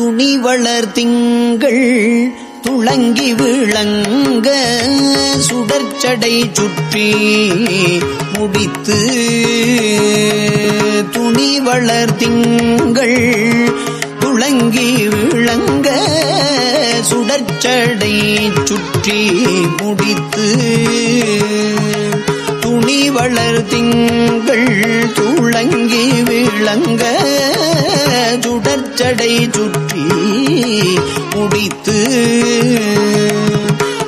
துணி வளர் திங்கள் துளங்கி விளங்க சுடற்சடை சுற்றி முடித்து துணி வளர் திங்கள் துளங்கி விளங்க சுடற்சடை சுற்றி முடித்து துணி வளர் திங்கள் துளங்கி விளங்க சுடற்சடை சுற்றி முடித்து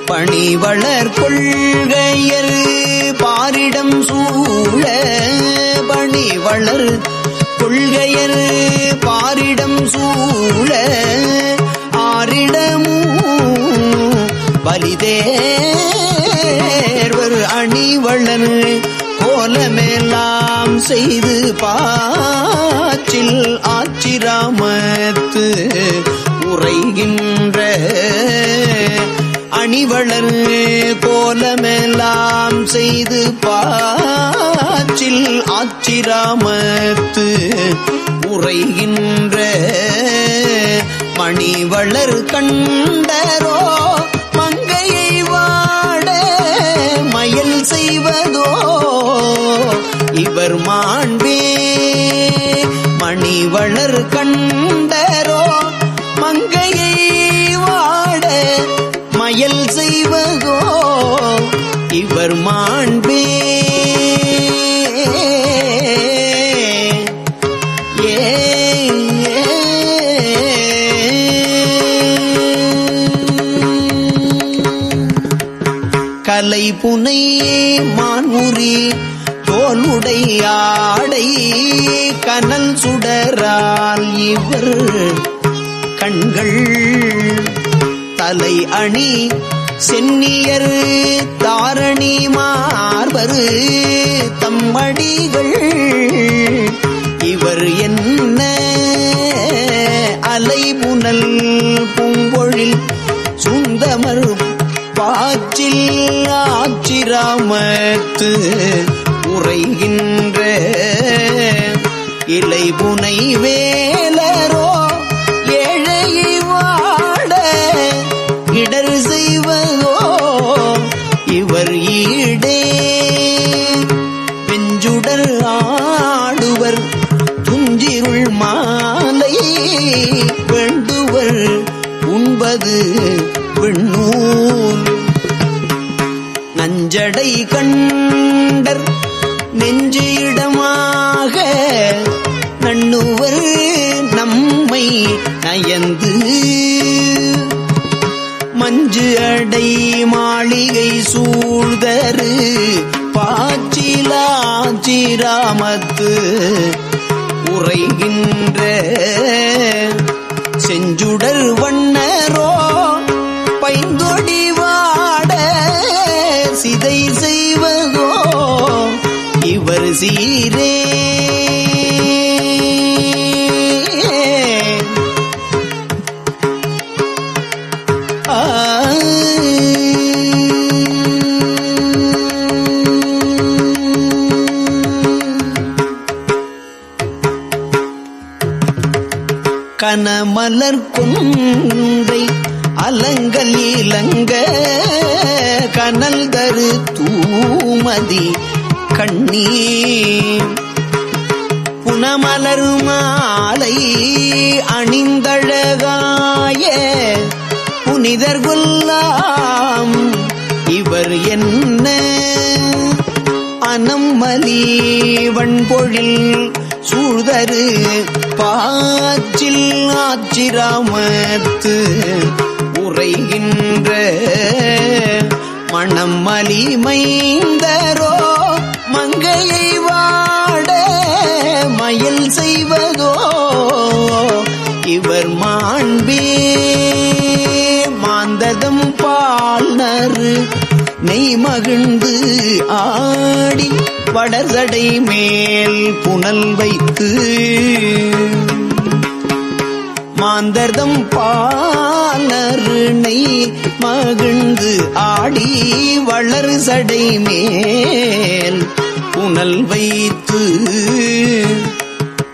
பணிவளர் கொள்கையர் பாரிடம் சூழ பணிவளர் கொள்கையர் பாரிடம் சூழ ஆரிடமும் பலிதே அணிவளர் கோலமெல்லாம் செய்து பாச்சில் ஆச்சிராமத்து உரைகின்ற அணிவளர் கோலமெல்லாம் செய்து பாச்சில் ஆச்சிராமத்து உரைகின்ற மணிவளர் கண்டரோ மயல் செய்வதோ? இவர் மாண்பே மணி வளர் கண்டரோ? மங்கையை வாட மயல் செய்வதோ? இவர் மாண்பே புனையே மான்முறி தோலுடை ஆடை கனல் சுடரால் இவர் கண்கள் தலை அணி சென்னியர் தாரணி மார்பரு தம்மடிகள் இவர் என்ன அலைபுனல் பூங்கொழில் சுந்தமர் பாச்சில் ஆச்சிராமத்து உரைகின்ற இலைபுனை வேலரோ ஏழை வாட இடர் செய்வதோ இவர் ஈடே. வெஞ்சுடர் ஆடுவர் துஞ்சிருள் மாலை வேண்டுவர் உண்பது வெண்ணூல் நஞ்சடை கண்டர் நெஞ்சு இடமாக நண்ணுவர் நம்மை நயந்து மஞ்சு அடை மாளிகை சூழ்தரு பாச்சிலாச்சிராமத்து உரைகின்ற செஞ்சுடர் வண்ணரோ சீரே. கனமலர் கொன்றை அலங்கல் இலங்க கனல் தரு தூமதி கண்ணீ புனமலர் மாலை அணிந்தழகாய புனிதர் கொல்லாம். இவர் என்ன அனம்மலி வண்பொழில் சூழ்தரு பாச்சில் ஆச்சிராமத்து உரைகின்ற மணம் மலிமை மெய் மகிழ்ந்து ஆடி வடர்தடை மேல் புனல் வைத்து மாந்தர்தம் பாலருணை மகிழ்ந்து ஆடி வளர் சடை மேல் புனல் வைத்து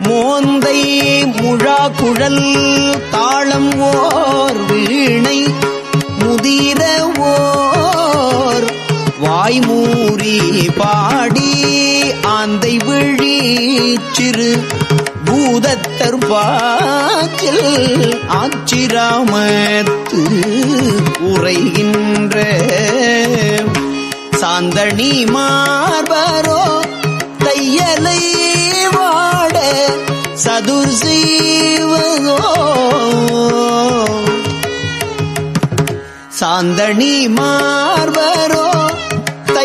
மோந்தை முழா குழல் தாளம் ஓர் வீணை முதிர ஓர் வாய்மூறி பாடி ஆந்தை விழி சிறு பூதத்தர் பாக்கில் ஆச்சிராமத்து உரைகின்ற சாந்தணி மார்பரோ தையலை வாட சதுர் செய்வதோ சாந்தணி மார்பரோ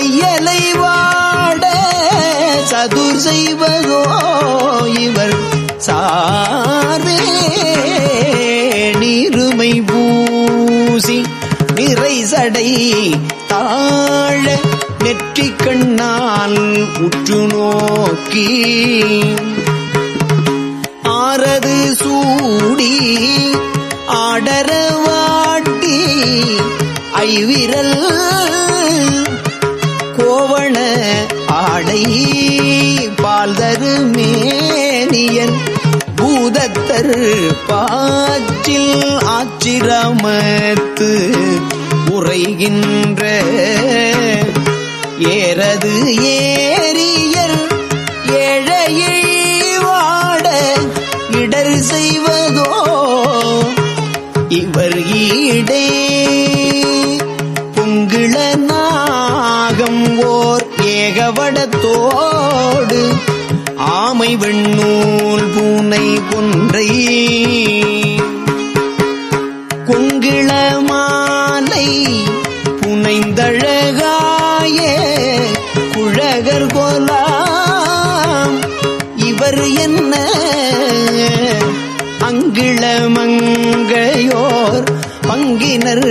தையலை வாட சதுர் செய்வதோ இவர் சாரே. நீருமை பூசி நிறை சடை தாழ நெற்றி கண்ணால் உற்று நோக்கி. ஆறது சூடி ஆடரவாட்டி ஐவிரல் கோவண ஆடை பால் தருமேனியன் பூதத்தர் பாச்சில் ஆச்சிரமத்து உரைகின்ற ஏறது ஏ வெண்ணூல் பூனை கொன்றை. கொங்கிள மாலை புனைந்தழகாய குழகர் கோலாம். இவர் என்ன? அங்கிளமங்கையோர் பங்கினர்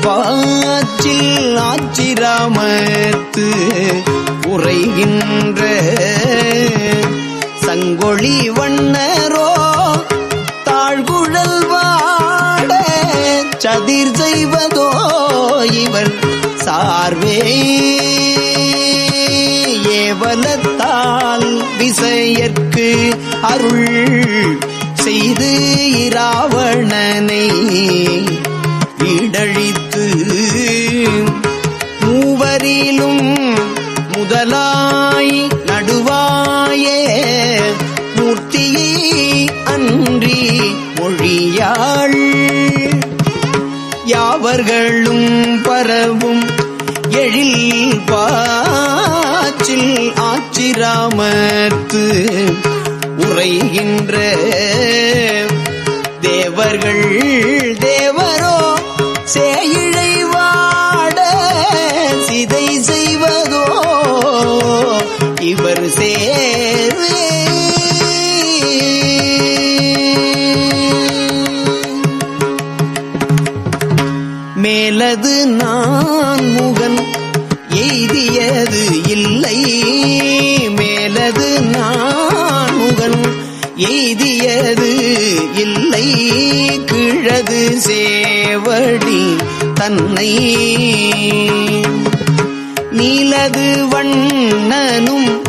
பாச்சில் ஆச்சிராமத்து உரைகின்ற செங்கொழி வண்ணரோ தாழ்குழல் வாட சதிர் செய்வதோ இவர் சார்வே. ஏவலத்தால் விசையற்கு அருள் செய்து இராவணன். பாச்சில் ஆச்சிராமத்து உரைகின்ற தேவர்கள் தன்னை. நீலது வண்ணனும்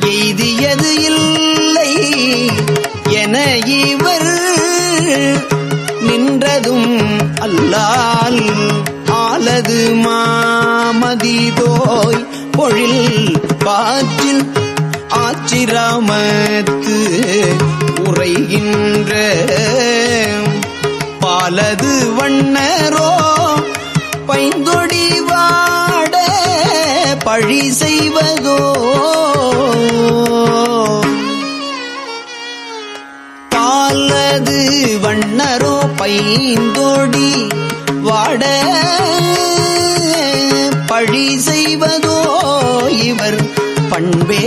எய்தியது இல்லை என இவர் நின்றதும் அல்லால் ஆலது மாமதிதோய் பொழில் பாற்றில் ஆச்சிராமத்து உரைகின்ற. பாலது வண்ணரோ பைந்தொடி வாட பழி செய்வதோ? பாலது வண்ணரோ பைந்தொடி வாட பழி செய்வதோ? இவர் பண்பே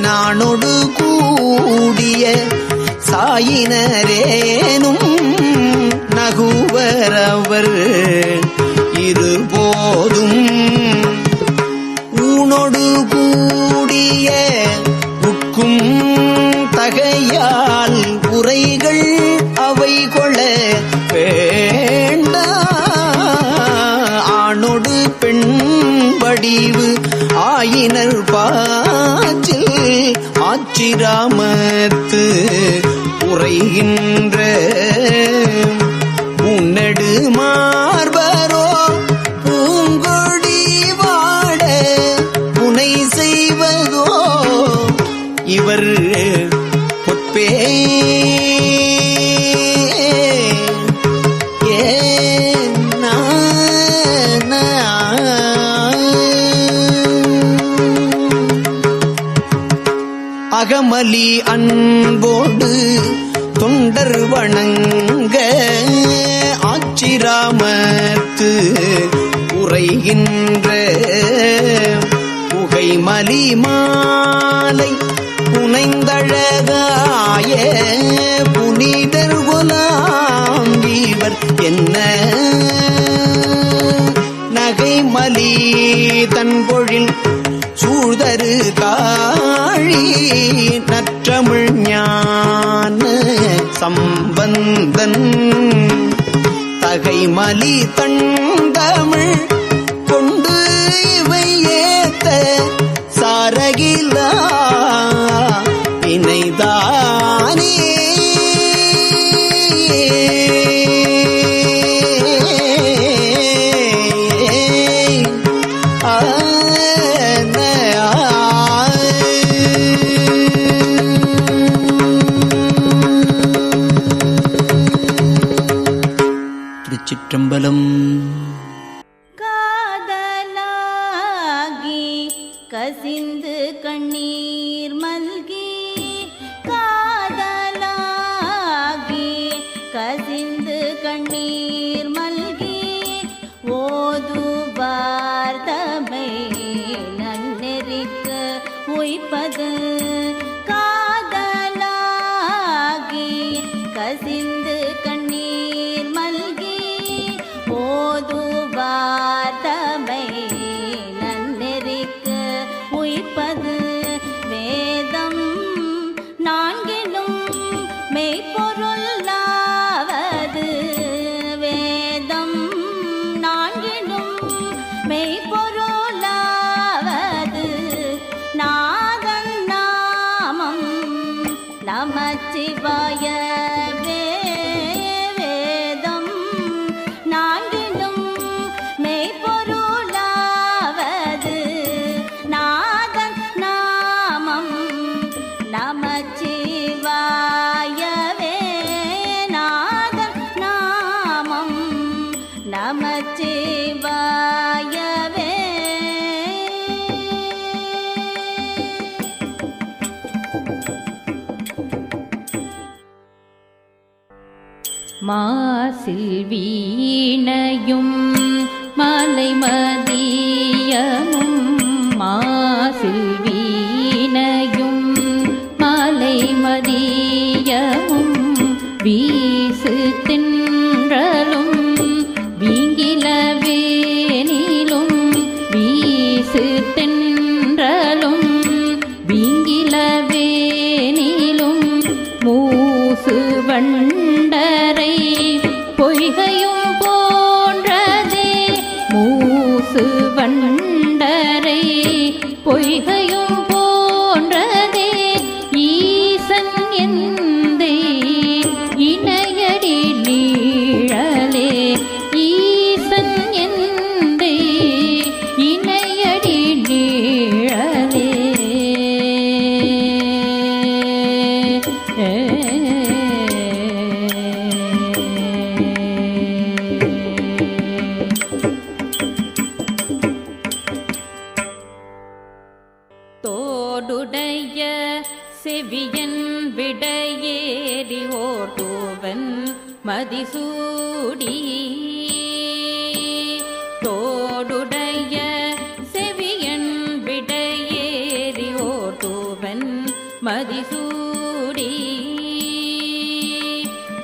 நானொடு கூடிய சாயினரேனும் நகுவரவர் இருபோதும் ஊனொடு கூடிய உட்கும் தகையால் உரைகள் அவை கொள வேண்ட. ஆணொடு பெண் வடிவு ஆயினர் பாச்சில் ஆச்சிராமத்து உரைகின்ற அகமலி அன்போடு தொண்டர் வணங்க ஆச்சிராமத்து உரைகின்ற புகைமலி மாலை புனைந்தழகாய புனிதர் குலாம் இவர் என்ன? நகை மலி தன்பொழில் சூழ்தரு காழி நற்றமிழ் ஞான சம்பந்தன். தகைமலி தண்டமிழ் மெய்ப்பொருளாவது நாதன் நாமம் நமச்சிவாய மாசில் வீணையும் மாலை மதியமும் மாசில் வீணையும் மாலை மதியமும் வீசு தின்றலும் வீங்கில வேனிலும் வீசு தின்றலும் வீங்கில வேனிலும் மூசு வண்ண பொய்கையும் போன்றதே. மூசு வண்டரை பொய்கையும் போன்றதே. ஈசன் எந்தே இணையடி நீழலே. ஈசன் எந்தே இணையடி நீழலே. தோடுடைய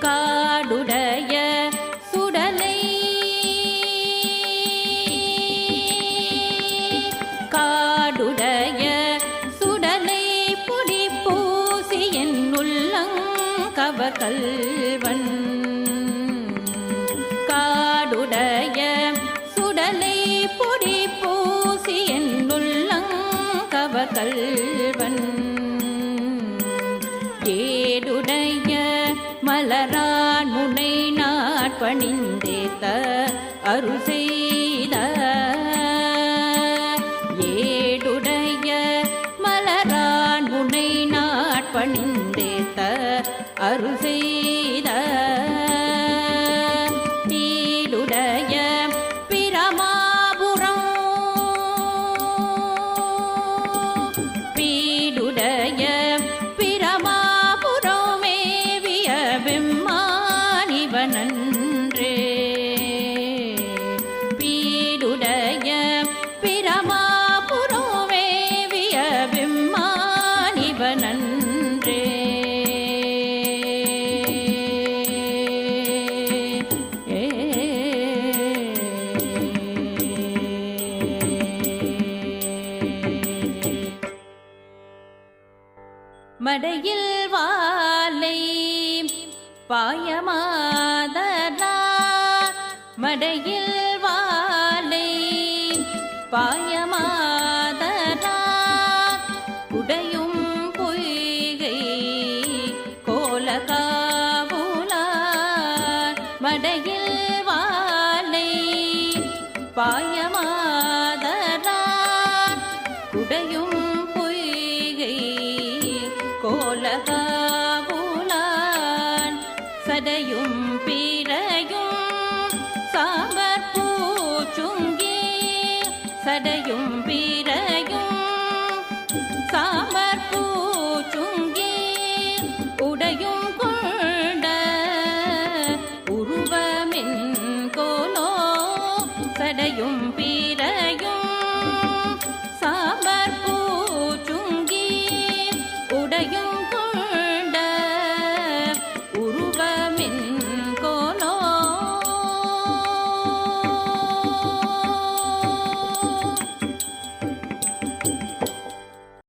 காடுட நாட்பணிந்தேத்த அருள் செய்த பாயமாதரா உடையோ